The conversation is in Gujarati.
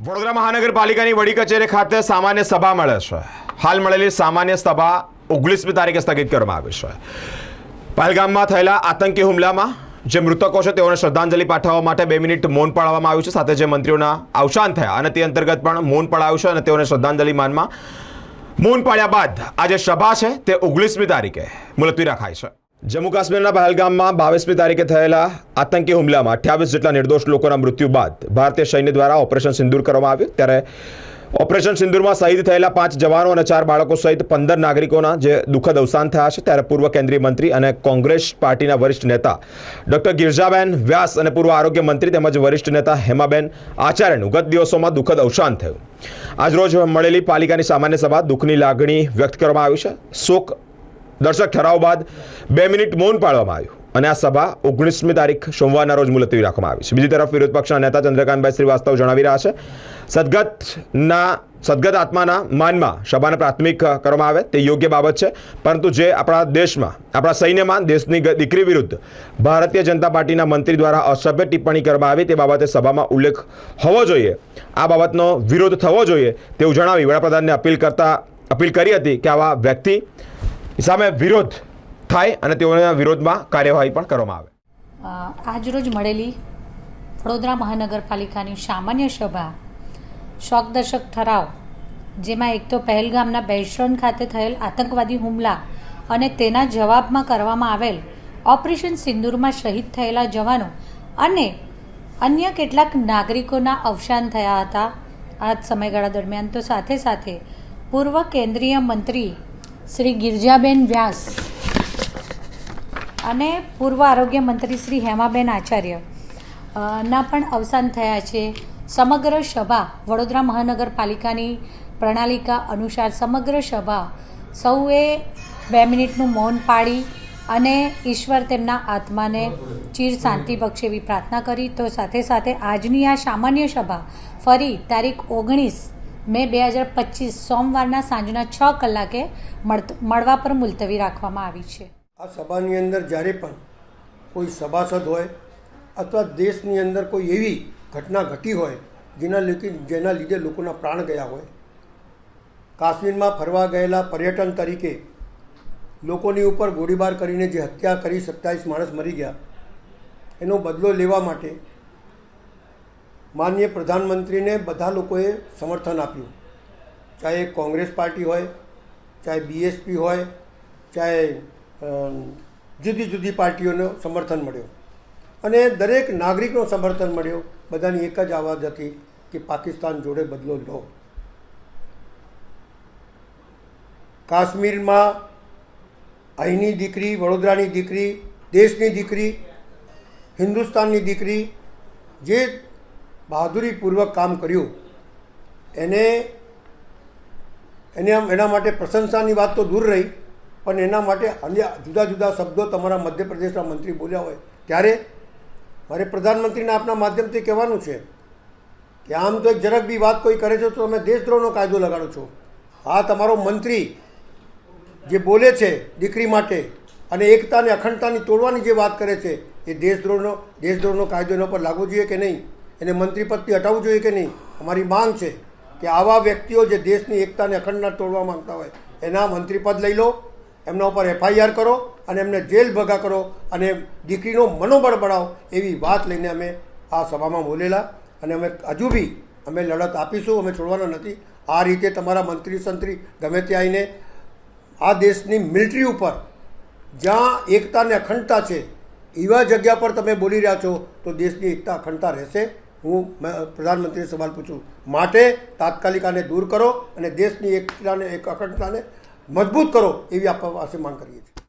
વડોદરા મહાનગરપાલિકાની વડી કચેરી ખાતે સામાન્ય સભા મળે છે. હાલ મળેલી સામાન્ય સભા ઓગણીસમી તારીખે સ્થગિત કરવામાં આવી છે. પહેલગામમાં થયેલા આતંકી હુમલામાં જે મૃતકો છે તેઓને શ્રદ્ધાંજલિ પાઠવવા માટે બે મિનિટ મૌન પાળવામાં આવ્યું છે. સાથે જે મંત્રીઓના અવસાન થયા અને તે અંતર્ગત પણ મૌન પડાવ્યું છે અને તેઓને શ્રદ્ધાંજલિ માનમાં મૌન પાડ્યા બાદ આ જે સભા છે તે ઓગણીસમી તારીખે મુલતવી રખાય છે. જમ્મુ કાશ્મીરના પહેલગામમાં બાવીસમી તારીખે થયેલા આતંકી હુમલામાં અઠ્યાવીસ જેટલા નિર્દોષ લોકોના મૃત્યુ બાદ ભારતીય સૈન્ય દ્વારા ઓપરેશન સિંદૂર કરવામાં આવ્યું. ત્યારે ઓપરેશન સિંદૂરમાં શહીદ થયેલા પાંચ જવાનો અને ચાર બાળકો સહિત પંદર નાગરિકોના જે દુઃખદ અવસાન થયા છે. ત્યારે પૂર્વ કેન્દ્રીય મંત્રી અને કોંગ્રેસ પાર્ટીના વરિષ્ઠ નેતા ડોક્ટર ગિરજાબેન વ્યાસ અને પૂર્વ આરોગ્ય મંત્રી તેમજ વરિષ્ઠ નેતા હેમાબેન આચાર્યનું ગત દિવસોમાં દુઃખદ અવસાન થયું. આજરોજ મળેલી પાલિકાની સામાન્ય સભા દુઃખની લાગણી વ્યક્ત કરવામાં આવી છે. શોક દર્શક ઠરાવ બાદ બે મિનિટ મૌન પાળવામાં આવ્યું. અને આ સભા ઓગણીસમી તારીખ સોમવારના રોજ મુલતવી રાખવામાં આવી છે. બીજી તરફ વિરોધ પક્ષના નેતા ચંદ્રકાંતભાઈ શ્રીવાસ્તવ જણાવી રહ્યા છે, સદગતના, સદગત આત્માના માનમાં સભાને પ્રાથમિક કરવામાં આવે, તે યોગ્ય બાબત છે. પરંતુ જે આપણા દેશમાં, આપણા સૈન્યમાં દેશની દીકરી વિરુદ્ધ ભારતીય જનતા પાર્ટીના મંત્રી દ્વારા અસભ્ય ટિપ્પણી કરવામાં આવી, તે બાબતે સભામાં ઉલ્લેખ હોવો જોઈએ. આ બાબતનો વિરોધ થવો જોઈએ તેવું જણાવી વડાપ્રધાનને અપીલ કરતા, અપીલ કરી હતી કે આવા વ્યક્તિ સામે વિરોધ થાય અને તેઓના વિરોધમાં કાર્યવાહી પણ કરવામાં આવે. આજરોજ મળેલી વડોદરા મહાનગરપાલિકાની સામાન્ય સભા શોકદર્શક ઠરાવ, જેમાં એક તો પહેલગામના બેશરન ખાતે થયેલ આતંકવાદી હુમલા અને તેના જવાબમાં કરવામાં આવેલ ઓપરેશન સિંદૂરમાં શહીદ થયેલા જવાનો અને અન્ય કેટલાક નાગરિકોના અવસાન થયા હતા. આ સમયગાળા દરમિયાન તો સાથે સાથે પૂર્વ કેન્દ્રીય મંત્રી શ્રી ગિરજાબેન વ્યાસ અને પૂર્વ આરોગ્ય મંત્રી શ્રી હેમાબેન આચાર્ય. ના પણ અવસાન થયા છે. સમગ્ર સભા વડોદરા મહાનગરપાલિકાની પ્રણાલિકા અનુસાર સમગ્ર સભા સૌએ બે મિનિટનું મૌન પાડી અને ઈશ્વર તેમના આત્માને ચીર શાંતિ બક્ષે એવી પ્રાર્થના કરી. તો સાથે સાથે આજની આ સામાન્ય સભા ફરી તારીખ ઓગણીસ મે બે હજાર પચીસ સોમવારના સાંજના છ કલાકે મળવા પર મુલતવી રાખવામાં આવી છે. આ સભાની અંદર જ્યારે પણ કોઈ સભાસદ હોય અથવા દેશની અંદર કોઈ એવી ઘટના ઘટી હોય જેના લીધે જેના લીધે લોકોના પ્રાણ ગયા હોય, કાશ્મીરમાં ફરવા ગયેલા પર્યટન તરીકે લોકોની ઉપર ગોળીબાર કરીને જે હત્યા કરી સત્તાવીસ માણસ મરી ગયા, એનો બદલો લેવા માટે માનનીય પ્રધાનમંત્રીને બધા લોકોએ સમર્થન આપ્યું. ચાહે કોંગ્રેસ પાર્ટી હોય, ચાહે બીએસપી હોય, ચાહે જુદી જુદી પાર્ટીઓનો સમર્થન મળ્યો. અને દરેક નાગરિકનો સમર્થન મળ્યો. બધાની એક જ આવાજ હતી કે પાકિસ્તાન જોડે બદલો લો. કાશ્મીરમાં અહીંની દીકરી, વડોદરાની દીકરી, દેશની દીકરી, હિન્દુસ્તાનની દીકરી, જે બહાદુરીપૂર્વક કામ કર્યું. એને એને એના માટે પ્રશંસાની વાત તો દૂર રહી, પણ એના માટે અન્ય જુદા જુદા શબ્દો તમારા મધ્યપ્રદેશના મંત્રી બોલ્યા હોય. ત્યારે મારે પ્રધાનમંત્રીના આપના માધ્યમથી કહેવાનું છે કે આમ તો એક જરાક બી વાત કોઈ કરે છે તો તમે દેશદ્રોહનો કાયદો લગાડો છો. આ તમારો મંત્રી જે બોલે છે દીકરી માટે અને એકતાને અખંડતાની તોડવાની જે વાત કરે છે, એ દેશદ્રોહનો દેશદ્રોહનો કાયદો એના પર લાગવો જોઈએ કે નહીં? એને મંત્રીપદથી હટાવવું જોઈએ કે નહીં? અમારી માંગ છે કે આવા વ્યક્તિઓ જે દેશની એકતાને અખંડતા તોડવા માંગતા હોય, એના મંત્રીપદ લઈ લો, એમના ઉપર એફઆઈઆર કરો અને એમને જેલ ભગા કરો અને દીકરીનો મનોબળ બનાવો એવી વાત લઈને અમે આ સભામાં બોલેલા અને અમે હજુ બી અમે લડત આપીશું, અમે છોડવાના નથી. આ રીતે તમારા મંત્રી સંત્રી ગમે તે આવીને આ દેશની મિલિટરી ઉપર જ્યાં એકતાને અખંડતા છે, એવા જગ્યા પર તમે બોલી રહ્યા છો, તો દેશની એકતા અખંડતા રહેશે. હું પ્રધાનમંત્રીને સવાલ પૂછું. માટે તાત્કાલિક આને દૂર કરો અને દેશની એકતાને, એક અખંડતાને મજબૂત કરો એવી આપવા પાસે માંગ કરીએ છીએ.